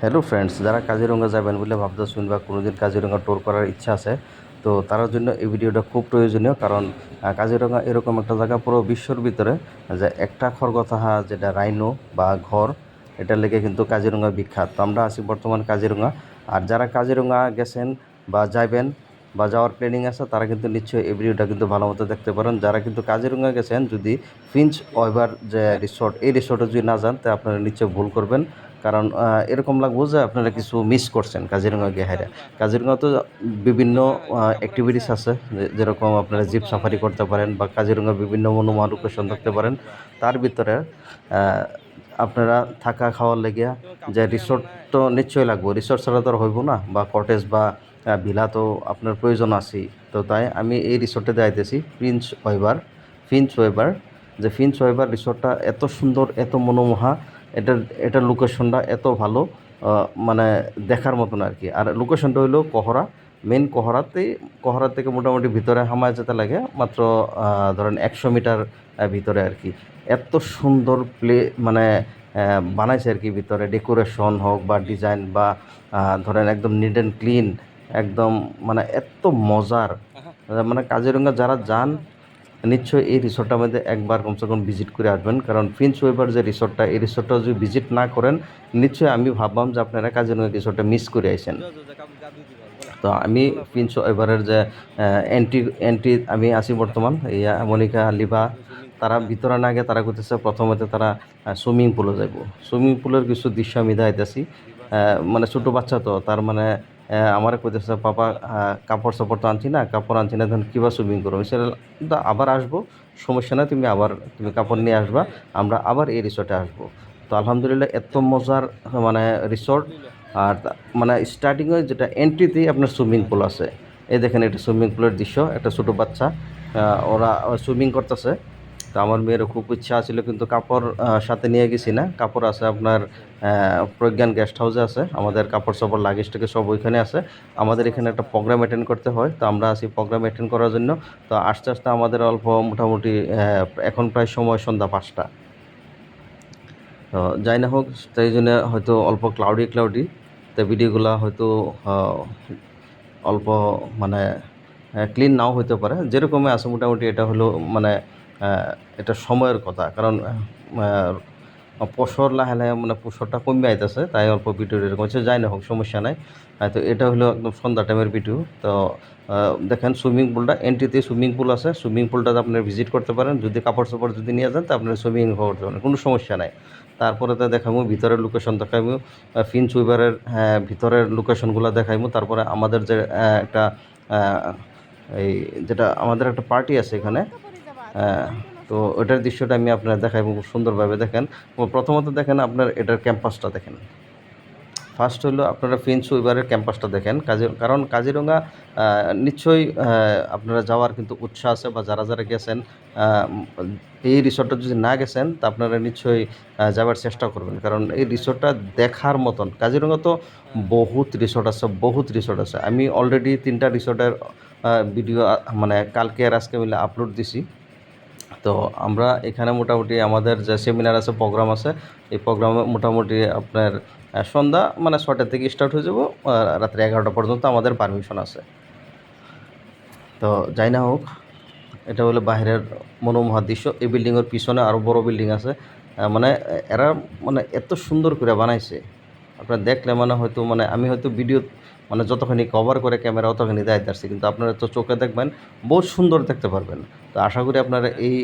Hello friends যারা কাজিরঙ্গা যাবেন বলে ভাবতেছেন বা কোনোদিন কাজিরঙ্গা ট্যুর করার ইচ্ছা আছে, তো তার জন্য এই ভিডিওটা খুব প্রয়োজনীয়। কারণ কাজিরঙ্গা এরকম একটা জায়গা পুরো বিশ্বর ভিতরে, যে একটা খরগতাহা যেটা রাইনো বা ঘর, এটা লেগে কিন্তু কাজিরঙ্গা বিখ্যাত। তো আমরা আছি বর্তমান কাজিরঙ্গা। আর যারা কাজিরঙ্গা গেছেন বা যাবেন বা যাওয়ার প্ল্যানিং আছে, তারা কিন্তু নিশ্চয়ই এই ভিডিওটা কিন্তু ভালো মতো দেখতে পারেন। যারা কিন্তু কাজিরঙ্গা গেছেন, যদি ফিঞ্চ ওয়েবার যে রিসোর্ট এই রিসোর্টে যদি না যান, তো আপনারা নিশ্চয়ই ভুল করবেন। কারণ এরকম লাগবো যে আপনারা কিছু মিস করছেন কাজিরঙ্গা গিয়ে হাইরা কাজিরঙ্গা তো বিভিন্ন অ্যাক্টিভিটিস আছে যেরকম আপনারা জিপ সাফারি করতে পারেন বা কাজিরঙ্গা বিভিন্ন মনোমোহা লোকেশন দেখতে পারেন। তার ভিতরে আপনারা থাকা খাওয়ার লেগিয়া যে রিসোর্ট তো নিশ্চয়ই লাগবো। রিসোর্ট ছাড়া তো আর হইব না, বা কটেজ বা ভিলা তো আপনার প্রয়োজন আছে তো তাই আমি এই রিসোর্টে যাইতেছি প্রিন্স ওয়েবার ফিঞ্চ ওয়েবার যে ফিঞ্চ ওয়েবার রিসোর্টটা এত সুন্দর, এত মনোমোহা, এটার এটার লোকেশনটা এত ভালো মানে দেখার মতন আর কি। আর লোকেশনটা হইল কহরা মেন কহরাতেই কহরা থেকে মোটামুটি ভিতরে হামায় যেতে লাগে, মাত্র ধরেন একশো মিটার ভিতরে আর কি। এত সুন্দর প্লে মানে বানাইছে আর কি ভিতরে। ডেকোরেশন হোক বা ডিজাইন বা ধরেন একদম নিট অ্যান্ড ক্লিন একদম মানে এত মজার। মানে কাজিরঙ্গা যারা যান নিশ্চয়ই এই রিসোর্টটার মধ্যে একবার কমসে কম ভিজিট করে আসবেন। কারণ ফিন্স ওয়েবার যে রিসোর্টটা এই রিসোর্টটা যদি ভিজিট না করেন নিশ্চয়ই আমি ভাবলাম যে আপনারা কাজিরঙ্গা রিসোর্টটা মিস করে আইছেন তো আমি ফিন্স ওয়েবারের যে এন্ট্রি এন্ট্রি আমি আছি বর্তমান ইয়া মনিকা লিবা তারা ভিতরে না গিয়ে তারা করতেছে প্রথমতে তারা সুইমিং পুলে যাব সুইমিং পুলের কিছু দৃশ্য আমি দেখাইতেছি। মানে ছোটো বাচ্চা তো তার মানে আমার কইতেছে পাপা কাপড় সাপড় তো আনছি না কাপড় আনছি না তখন কীভাবে সুইমিং করব? বললাম, আবার আসব সমস্যা না তুমি আবার তুমি কাপড় নিয়ে আসবা আমরা আবার এই রিসোর্টে আসব। তো আলহামদুলিল্লাহ এত মজার মানে রিসোর্ট আর মানে স্টার্টিংয়ে যেটা এন্ট্রিতেই আপনার সুইমিং পুল আছে। এই দেখেন এটা সুইমিং পুলের দৃশ্য একটা ছোটো বাচ্চা ওরা সুইমিং করতেছে। তো আমার মেয়েরও খুব ইচ্ছা ছিল কিন্তু কাপড় সাথে নিয়ে গেছি না। কাপড় আছে আপনার প্রজ্ঞান গেস্ট হাউসে আছে। আমাদের কাপড় সাপড় লাগেজ থেকে সব ওইখানে আছে। আমাদের এখানে একটা প্রোগ্রাম অ্যাটেন্ড করতে হয়, তো আমরা আছি প্রোগ্রাম অ্যাটেন্ড করার জন্য। তো আস্তে আস্তে আমাদের অল্প মোটামুটি এখন প্রায় সময় সন্ধ্যা পাঁচটা। তো যাই না হোক তাই জন্য হয়তো অল্প ক্লাউডি ক্লাউডি তো ভিডিওগুলো হয়তো অল্প মানে ক্লিন নাও হতে পারে। যেরকমই আছে মোটামুটি, এটা হলো মানে এটা সময়ের কথা। কারণ পশর লাহে লাহে মানে পশরটা কমে আইতেছে তাই অল্প ভিডিও এরকম হচ্ছে যাই না হোক সমস্যা নাই। আহ, তো এটা হলো একদম সন্ধ্যা টাইমের ভিডিও। তো দেখেন সুইমিং পুলটা এন্ট্রিতে সুইমিং পুল আছে। সুইমিং পুলটাতে আপনারা ভিজিট করতে পারেন। যদি কাপড় চাপড় যদি নিয়ে যান তো আপনারা সুইমিং করতে পারেন কোনো সমস্যা নাই। তারপরে তো দেখাবো ভিতরের লোকেশন দেখাবো ফিন্স উইবারের হ্যাঁ, ভিতরের লোকেশনগুলো দেখাইবো তারপরে আমাদের যে একটা এই যেটা আমাদের একটা পার্টি আছে এখানে তো ওটার দৃশ্যটা আমি আপনার দেখাই, খুব সুন্দরভাবে দেখেন। প্রথমত দেখেন আপনার এটার ক্যাম্পাসটা দেখেন। ফার্স্ট হলো আপনারা ফিন্স উইবারের ক্যাম্পাসটা দেখেন। কাজি, কারণ কাজিরঙ্গা নিশ্চয়ই আপনারা যাওয়ার কিন্তু উৎসাহ আছে বা যারা যারা গেছেন এই রিসোর্টটা যদি না গেছেন, তা আপনারা নিশ্চয়ই যাওয়ার চেষ্টা করবেন। কারণ এই রিসোর্টটা দেখার মতন কাজিরঙ্গা তো বহুত রিসোর্ট আছে, বহুত রিসোর্ট আছে। আমি অলরেডি তিনটা রিসোর্টের ভিডিও মানে কালকে আর আজকে মিলে আপলোড দিছি। তো আমরা এখানে মোটামুটি আমাদের যে সেমিনার আছে প্রোগ্রাম আছে, এই প্রোগ্রামে মোটামুটি আপনার সন্ধ্যা মানে ছটা থেকে স্টার্ট হয়ে যাব রাত্রি এগারোটা পর্যন্ত আমাদের পারমিশন আছে। তো যাই না হোক, এটা হলো বাইরের মনোমোহা দৃশ্য এই বিল্ডিংয়ের পিছনে আরও বড় বিল্ডিং আছে। মানে এরা মানে এত সুন্দর করে বানাইছে। আপনার দেখলে মানে হয়তো মানে আমি হয়তো ভিডিও মানে যতখানি কভার করে ক্যামেরা অতখানি দেয় আসছি কিন্তু আপনারা তো চোখে দেখবেন, বহুত সুন্দর দেখতে পারবেন। তো আশা করি আপনারা এই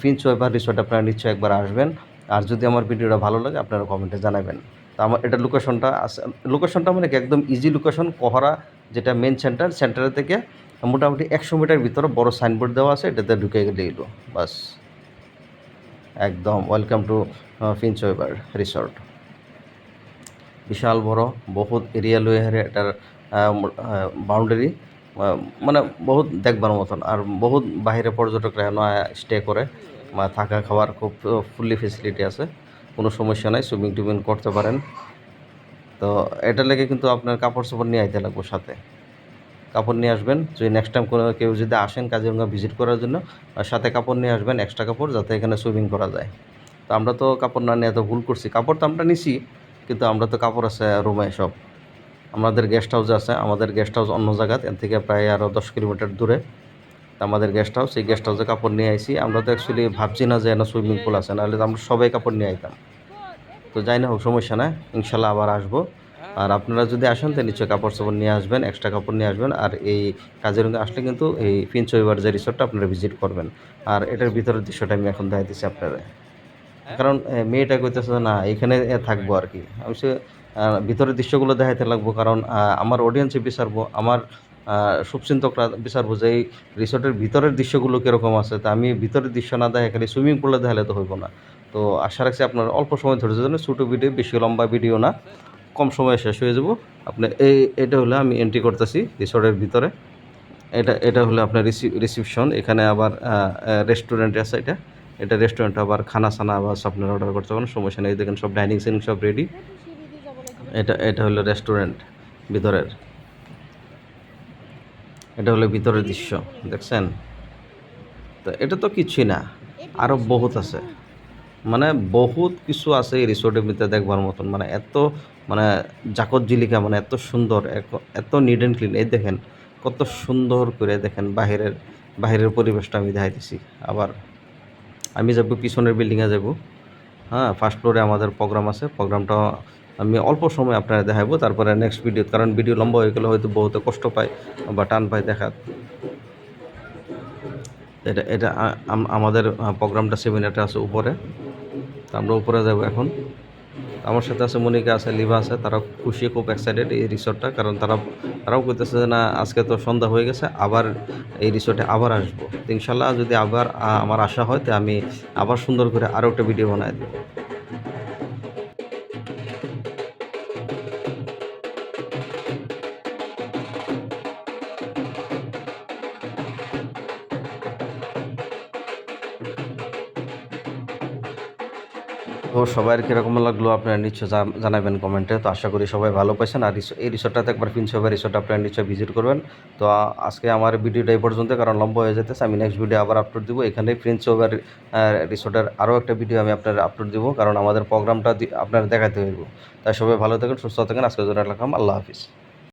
ফিঞ্চ ওয়েবার রিসোর্ট আপনারা নিশ্চয়ই একবার আসবেন। আর যদি আমার ভিডিওটা ভালো লাগে, আপনারা কমেন্টে জানাবেন। তো আমার, এটা লোকেশনটা আছে লোকেশনটা মানে একদম ইজি লোকেশন কহরা যেটা মেন সেন্টার সেন্টারের থেকে মোটামুটি একশো মিটার ভিতরে বড় সাইনবোর্ড দেওয়া আছে, এটাতে ঢুকে গেলে বাস। একদম welcome to Finch Weber resort বিশাল বড়, বহুত এরিয়া লয়ে হারে এটার বাউন্ডারি মানে বহুত দেখবার মতন আর বহুত বাইরে পর্যটকরা এখানে স্টে করে বা থাকা খাওয়ার খুব ফুললি ফেসিলিটি আছে, কোনো সমস্যা নাই সুইমিং টুইমিং করতে পারেন। তো এটা লেগে কিন্তু আপনার কাপড় চোপড় নিয়ে আইতে লাগবো সাথে। কাপড় নিয়ে আসবেন, যদি নেক্সট টাইম কোনো, কেউ যদি আসেন কাজিরঙ্গা ভিজিট করার জন্য সাথে কাপড় নিয়ে আসবেন এক্সট্রা কাপড়, যাতে এখানে সুইমিং করা যায়। তো আমরা তো কাপড় না নিয়ে এত ভুল করছি, কাপড় তো আমরা নিছি কিন্তু আমরা তো কাপড় আছে রুমে সব। আমাদের গেস্ট হাউস আছে, আমাদের গেস্ট হাউস অন্য জায়গাত। এর থেকে প্রায় আরও দশ কিলোমিটার দূরে আমাদের গেস্ট হাউস এই গেস্ট হাউসে কাপড় নিয়ে আইছি। আমরা তো অ্যাকচুয়ালি ভাবছি না যে না সুইমিং পুল আছে, নাহলে তো আমরা সবাই কাপড় নিয়ে আইতাম। তো যাই না হোক, সমস্যা নাই, ইনশাল্লাহ আবার আসব। আর আপনারা যদি আসেন, তো নিশ্চয়ই কাপড় চাপড় নিয়ে আসবেন এক্সট্রা কাপড় নিয়ে আসবেন। আর এই কাজিরঙ্গা আসলে কিন্তু এই ফিঞ্চ ফিনচইবার যে রিসোর্টটা আপনারা ভিজিট করবেন। আর এটার ভিতরের দৃশ্যটা আমি এখন দেখাইতেছি আপনারা কারণ এ, মেয়েটা কইতেছে যে, না এখানে থাকব আর কি আমি সে ভিতরের দৃশ্যগুলো দেখাইতে লাগবো। কারণ আমার অডিয়েন্সে বিচারবো আমার শুভচিন্তকরা বিচারবো যে এই রিসোর্টের ভিতরের দৃশ্যগুলো কীরকম আছে। তা আমি ভিতরের দৃশ্য না দেখে খালি সুইমিং পুলে দেখালে তো হইব না। তো আশা রাখছি আপনার অল্প সময় ধৈর্য জন্য ছোটো ভিডিও বেশি লম্বা ভিডিও না কম সময়ে শেষ হয়ে যাব। আপনি এই এটা হলো আমি এন্ট্রি করতেছি রিসোর্টের ভিতরে। এটা এটা হলো আপনার রিসিপশন এখানে আবার রেস্টুরেন্ট আছে এটা। এটা রেস্টুরেন্ট আবার খানা সানা আবার সব আপনার অর্ডার করতে পারেন সমস্যা নেই। দেখেন সব ডাইনিং সিনিং সব রেডি এটা এটা হলো রেস্টুরেন্ট ভিতরের। এটা হলো ভিতরের দৃশ্য, দেখছেন? তো এটা তো কিছুই না আরও বহুত আছে। মানে বহুত কিছু আছে এই রিসোর্টের ভিতরে দেখবার মতন। মানে এত মানে জাকত জিলিকা মানে এত সুন্দর এত নিট অ্যান্ড ক্লিন এই দেখেন, কত সুন্দর করে দেখেন বাহিরের বাহিরের পরিবেশটা আমি দেখাইতেছি। আবার আমি যাব, পিছনের বিল্ডিংয়ে যাব। হ্যাঁ ফার্স্ট ফ্লোরে আমাদের প্রোগ্রাম আছে। প্রোগ্রামটা আমি অল্প সময় আপনারা দেখাব, তারপরে নেক্সট ভিডিও কারণ ভিডিও লম্বা হয়ে গেলে হয়তো বহুত কষ্ট পায় বা টান পায় দেখা। এটা এটা আমাদের প্রোগ্রামটা সেমিনারটা আছে উপরে। আমরা উপরে যাব এখন। আমার সাথে আছে মনিকা, আছে লিভা আছে, তারা খুশি খুব এক্সাইটেড এই রিসোর্টটা, কারণ তারা, তারাও করতেছে যে না, আজকে তো সন্ধ্যা হয়ে গেছে, আবার এই রিসোর্টে আবার আসব। ইনশাল্লাহ যদি আবার আমার আশা হয়, তো আমি আবার সুন্দর করে আরও একটা ভিডিও বানাই দেবো। তো সবার কীরকম লাগল আপনারা নিশ্চয় জানাবেন কমেন্টে। তো আশা করি সবাই ভালো পাইছেন। আর এই রিসোর্টটাতে একবার হবে রিসোর্ট আপনারা নিশ্চয়ই ভিজিট করবেন। তো আজকে আমার ভিডিওটা এই পর্যন্ত, কারণ লম্বা হয়ে যেতেছে। আমি নেক্সট ভিডিও আবার আপলোড দিব। এখানে প্রিন্স রিসোর্টের আরও একটা ভিডিও আমি আপনার আপলোড দিব, কারণ আমাদের প্রোগ্রামটা আপনার দেখাতে হইব। তাই সবাই ভালো থাকেন, সুস্থ থাকেন। আজকে জন্য রাখলাম। আল্লাহ হাফিজ।